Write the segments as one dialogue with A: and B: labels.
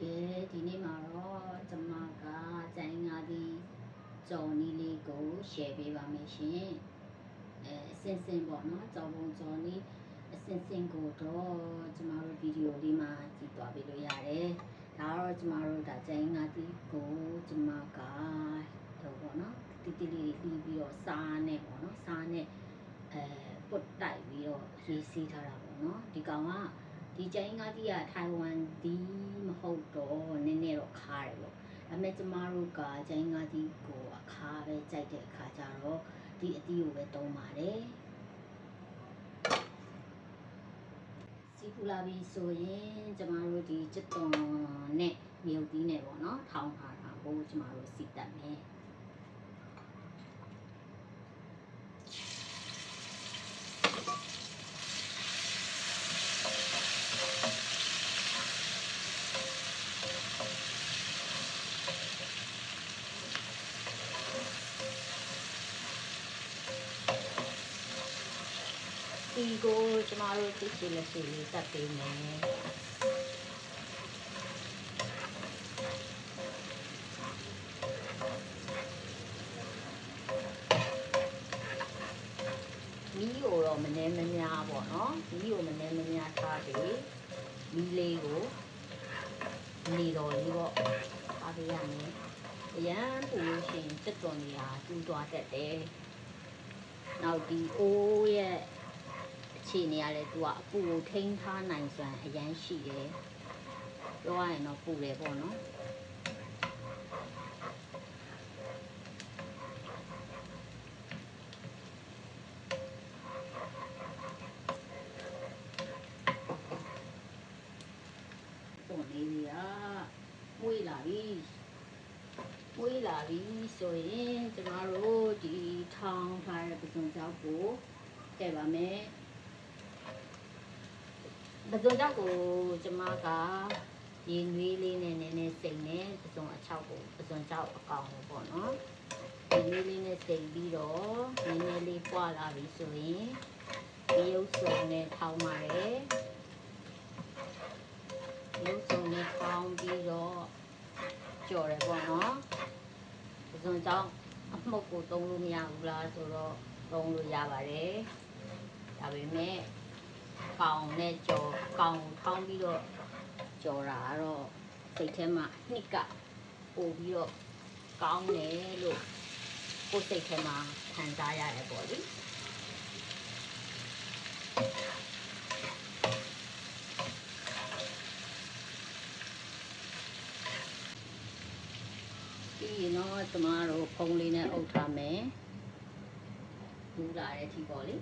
A: ကဲဒီနေ့မှာတော့ကျွန်မကကျိုင်းငါဒီကြော်နီလေးကို share ပေးပါမယ်ရှင်အဲအစင်စင်ပေါ့နော်ကြော်ပုံကြော်နီအစင်စင်ကိုတော့ကျမတို့ဗီဒီယိုလေးမှာကြည့်သွားပေးလို့ရတယ်ဒါတော့ကျမတို့ဒါကျိုင်းငါဒီကိုကျမကတော့ပေါ့နော်တီတီလေးတွေပြီးပြီးတော့စားနဲ့ပေါ့နော်စားနဲ့အဲပုတ်တိုက်ပြီးတော့ရေးစီးထားတာပေါ့နော်ဒီကောင်က ဒီကျင်းကားကြီးကထိုင်ဝမ်ဒီမဟုတ်တော့နည်းနည်းတော့ခါတယ်ပေါ့ဒါပေမဲ့ကျမတို့ကကျင်းကားကြီးကိုအခါပဲကြိုက်တဲ့အခါကျတော့ဒီအတီးကိုပဲတုံးပါတယ်စီပူလာပြီဆိုရင်ကျမတို့ဒီစက်သွန်နဲ့မြုပ်သီးနဲ့ပေါ့နော်ထောင်းထားတာကိုကျမတို့စီတက်မယ် ဒီကိုကျမတို့သိချင်လို့ရှိလေးတက်ပေးမယ်မီးကိုတော့မနှဲမများပေါ့နော်မီးကိုမနှဲမများထားတယ်မီးလေးကိုနေတော်လေးပေါ့အားပေးရမယ်အရန်ပူလို့ရှိရင်စက်သွန်ကြီးဟာတူးသွားတတ်တယ်နောက်ဒီအိုးရဲ့ အခြေအနေကလည်းသူကအပူကိုထိန်းထားနိုင်စွမ်းအရန်ရှိတယ်ပြောရရင်တော့ပူတယ်ပေါ့နော်ပုံလေးကြီးကမွေးလာပြီမွေးလာပြီဆိုရင်ကျမတို့ဒီထောင်ထားတဲ့ပစုံကြောက်ကိုထည့်ပါမယ် ပစုံကြောက်ကိုကျမကရေနွေးလေးနဲ့နည်းနည်းစိမ်နေပစုံအချောက်ကိုပစုံကြောက်အကောင်ကိုပေါ့နော်ရေနွေးလေးနဲ့စိမ်ပြီးတော့နည်းနည်းလေးပွာလာပြီဆိုရင်ဒီရုပ်စုံနဲ့ထောင်းပါတယ်ရုပ်စုံနဲ့ထောင်းပြီးတော့ကြော်တယ်ပေါ့နော်ပစုံကြောက်အမှုတ်ကိုသုံးလို့မရဘူးလားဆိုတော့သုံးလို့ရပါတယ်ဒါပေမဲ့ ကောင်နဲ့ကြော်ကောင်ကိုထောင်းပြီးတော့ကြော်တာကတော့စိတ်ထဲမှာအနှစ်ကပို့ပြီးတော့ကောင်းတယ်လို့ကိုယ်စိတ်ထဲမှာခံစားရတယ်ပေါ့လေပြီးရင်တော့ကျမတို့ဖုံးလေးနဲ့အုပ်ထားမယ်လူလာတဲ့အထိပေါ့လေ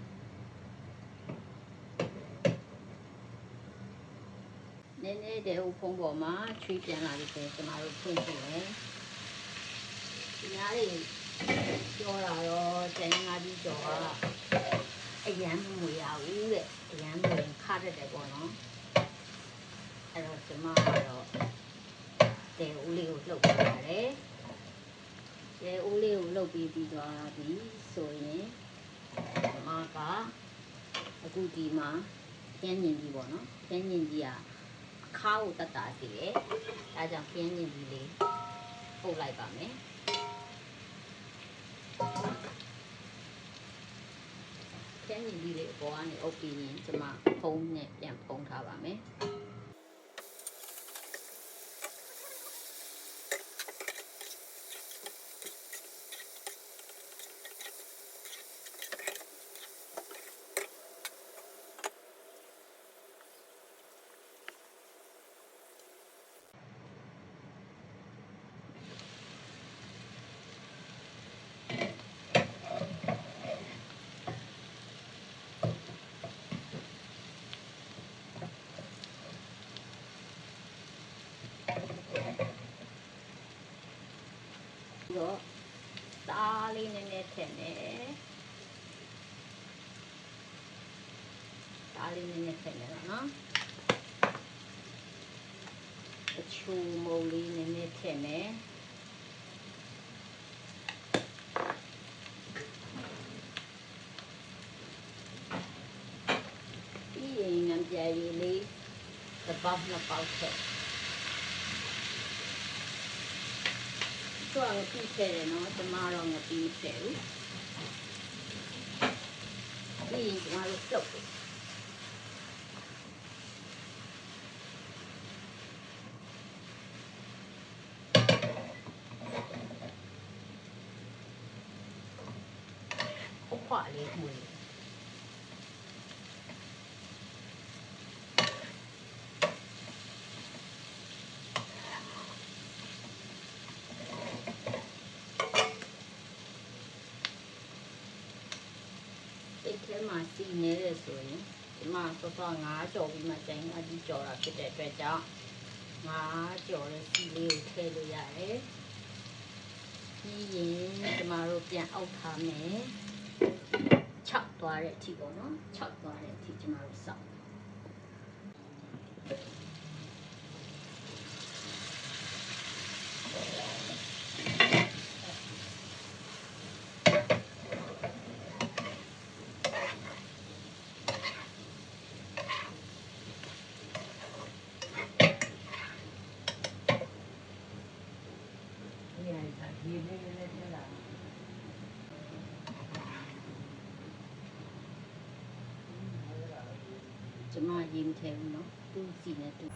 A: နည်းနည်းတည်းဟိုဖုံးပေါ်မှာချွေးပြန်လာပြီဆိုရင်ကျမတို့ဖွင့်ကြည့်မယ်။ဒီများတွေပြောတာတော့ကျန်ငါးပြီးတော့အရန်မမွေရဘူးတဲ့အရန်မွေခါတတ်တယ်ပေါ့နော်။အဲ့တော့ကျမကတော့တဲဦးလေးကိုလှုပ်ပြရတယ်။တဲဦးလေးကိုလှုပ်ပြီးပြီးသွားပြီဆိုရင်ကျမကအခုဒီမှာကျန်းညင်ကြီးပေါ့နော်။ကျန်းညင်ကြီးက ခါကိုတတ်တာစီတယ်။ဒါကြောင့်ခင်းညင်ကြီးလေးပုတ်လိုက်ပါမယ်။ခင်းညင်ကြီးလေးအပေါ်ကနေအုပ်ပြီးရင်ကျမဖုံးနဲ့ပြန်ဖုံးထားပါမယ်။။ပြီးတော့သားလေးနည်းနည်းထည့်မယ်။ သားလေးနည်းနည်းထည့်မယ်နော်။အချူမုံလေးနည်းနည်းထည့်မယ်။ပြီးရင်ငံပြာရည်လေးတစ်ပေါက်နှစ်ပေါက်ထည့်ချို့ကငပိထည့်တယ်နော်ကျမတော့ငပိမထည့်ဘူးပြီးရင်ကျမတို့စုပ်တ ခွာလေးမွေးစိတ်ထဲမှာစီနေတယ်ဆိုရင်ဒီမှာစောစောငါးကြော်ပြီးမှကျန်အကြီးကြော်တာဖြစ်တဲ့အတွက်ကြောင့်ငါးကြော်တဲ့စီလေးကိုထည့်လို့ရတယ်ပြီးရင်ကျမတို့ပြန်အောက်ထားမယ်6 သွားတဲ့အထိပေါ့နော်6သွားတဲ့အထိကျမတို့စောင့်
B: ဒီအိုင်သာဒီလေးလေးတက်လာ
A: ကျမရေမထဲဘူးနော်သူ့စီနဲ့သူ့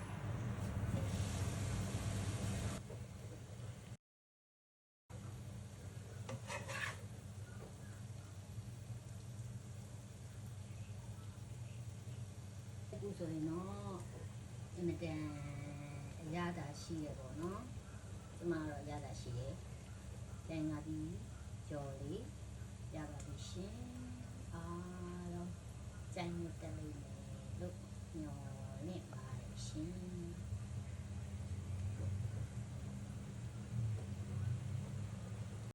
A: အခုဆိုရင်တော့အမတန်အရသာရှိရပေါ့နော်ကျမတော့အရသာရှိတယ်ကျန်ငါဒီကြော်လေးရပါပြီရှင်အားလုံးကျန်ရတဲ့လေးလို့ညော်နဲ့ပါတယ် ရှင်